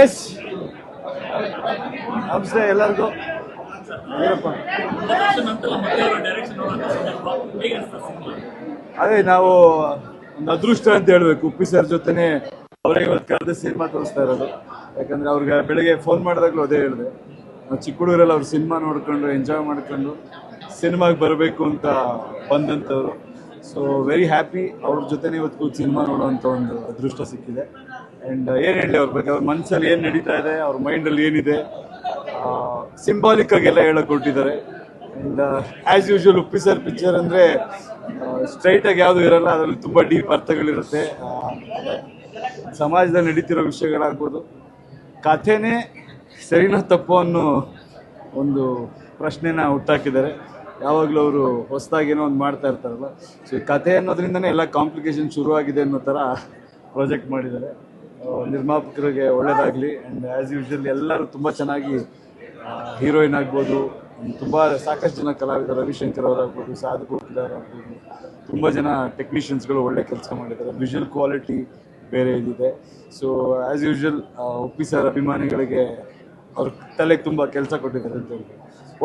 S ನಮಸ್ತೆ ಎಲ್ಲರಿಗೂ. ಅದೇ ನಾವು ಒಂದು ಅದೃಷ್ಟ ಅಂತ ಹೇಳ್ಬೇಕು. ಉಪ್ಪಿ ಸರ್ ಜೊತೆನೆ ಅವ್ರಿಗೆ ಇವತ್ತು ಕರೆದ ಸಿನಿಮಾ ತೋರಿಸ್ತಾ ಇರೋದು. ಯಾಕಂದ್ರೆ ಅವ್ರಿಗೆ ಬೆಳಿಗ್ಗೆ ಫೋನ್ ಮಾಡಿದಾಗ್ಲೂ ಅದೇ ಹೇಳಿದೆ. ನಾವು ಚಿಕ್ಕ ಹುಡುಗರಲ್ಲಿ ಅವ್ರ ಸಿನಿಮಾ ನೋಡ್ಕೊಂಡು ಎಂಜಾಯ್ ಮಾಡ್ಕೊಂಡು, ಸಿನಿಮಾಗೆ ಬರಬೇಕು ಅಂತ ಬಂದಂಥವ್ರು. ಸೊ ವೆರಿ ಹ್ಯಾಪಿ ಅವ್ರ ಜೊತೆನೇ ಇವತ್ತು ಸಿನಿಮಾ ನೋಡುವಂಥ ಒಂದು ಅದೃಷ್ಟ ಸಿಕ್ಕಿದೆ. ಆ್ಯಂಡ್ ಏನು ಹೇಳಿ ಅವ್ರ ಬಗ್ಗೆ? ಅವ್ರ ಮನಸ್ಸಲ್ಲಿ ಏನು ನಡೀತಾ ಇದೆ? ಅವ್ರ ಮೈಂಡಲ್ಲಿ ಏನಿದೆ? ಸಿಂಬಾಲಿಕ್ ಆಗೆಲ್ಲ ಹೇಳಕ್ ಕೊಟ್ಟಿದ್ದಾರೆ and as usual Uppi sir picture ಅಂದರೆ ಸ್ಟ್ರೈಟಾಗಿ ಯಾವುದು ಇರಲ್ಲ, ಅದರಲ್ಲಿ ತುಂಬ ಡೀಪ್ ಅರ್ಥಗಳಿರುತ್ತೆ. ಸಮಾಜದಲ್ಲಿ ನಡೀತಿರೋ ವಿಷಯಗಳಾಗ್ಬೋದು. ಕಥೆನೇ ಸರಿನ ತಪ್ಪು ಅನ್ನೋ ಒಂದು ಪ್ರಶ್ನೆನ ಹುಟ್ಟಾಕಿದ್ದಾರೆ. ಯಾವಾಗಲೂ ಅವರು ಹೊಸದಾಗಿ ಏನೋ ಒಂದು ಮಾಡ್ತಾ ಇರ್ತಾರಲ್ಲ. ಸೊ ಈ ಕಥೆ ಅನ್ನೋದ್ರಿಂದನೇ ಎಲ್ಲ ಕಾಂಪ್ಲಿಕೇಶನ್ ಶುರುವಾಗಿದೆ ಅನ್ನೋ ಥರ ಪ್ರಾಜೆಕ್ಟ್ ಮಾಡಿದ್ದಾರೆ ನಿರ್ಮಾಪಕರಿಗೆ ಒಳ್ಳೇದಾಗಲಿ. ಆ್ಯಂಡ್ ಆ್ಯಸ್ ಯೂಶ್ವಲ್ ಎಲ್ಲರೂ ತುಂಬ ಚೆನ್ನಾಗಿ ಹೀರೋಯಿನ್ ಆಗ್ಬೋದು. ತುಂಬ ಸಾಕಷ್ಟು ಜನ ಕಲಾವಿದ ರವಿಶಂಕರ್ ಅವರಾಗ್ಬೋದು, ಸಾಧು ಆಗ್ಬೋದು. ತುಂಬ ಜನ ಟೆಕ್ನಿಷಿಯನ್ಸ್ಗಳು ಒಳ್ಳೆ ಕೆಲಸ ಮಾಡಿದ್ದಾರೆ. ವಿಜುವಲ್ ಕ್ವಾಲಿಟಿ ಬೇರೆ ಇದಿದೆ. So as usual Uppi sir ಅಭಿಮಾನಿಗಳಿಗೆ ಅವ್ರ ತಲೆಗೆ ತುಂಬ ಕೆಲಸ ಕೊಟ್ಟಿದ್ದಾರೆ ಅಂತ ಹೇಳಿ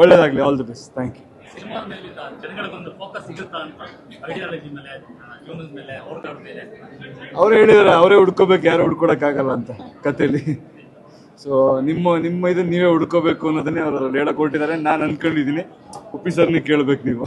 ಒಳ್ಳೇದಾಗಲಿ all the best thank you cinema ಮೇಲಿಂದ ಜನಗಳಿಗೊಂದು ಫೋಕಸ್ ಸಿಗುತ್ತಾ ಅಂತ ಐಡಿಯಾಲಜಿ ಮೇಲೆ ಹ್ಯೂಮನ್ ಮೇಲೆ ಅವ್ರ ಮೇಲೆ ಅವ್ರು ಹೇಳಿದಾರೆ, ಅವರೇ ಹುಡ್ಕೋಬೇಕು, ಯಾರು ಹುಡ್ಕೊಡಕ್ಕಾಗಲ್ಲ ಅಂತ ಕಥೆಯಲ್ಲಿ. ಸೊ ನಿಮ್ಮ ನಿಮ್ಮ ಇದನ್ನ ನೀವೇ ಹುಡ್ಕೋಬೇಕು ಅನ್ನೋದನ್ನೇ ಅವರು ಹೇಳಕ್ ಹೊರಟಿದ್ದಾರೆ. ನಾನು ಅನ್ಕೊಂಡಿದ್ದೀನಿ ಉಪ್ಪಿ ಕೇಳ್ಬೇಕು ನೀವು.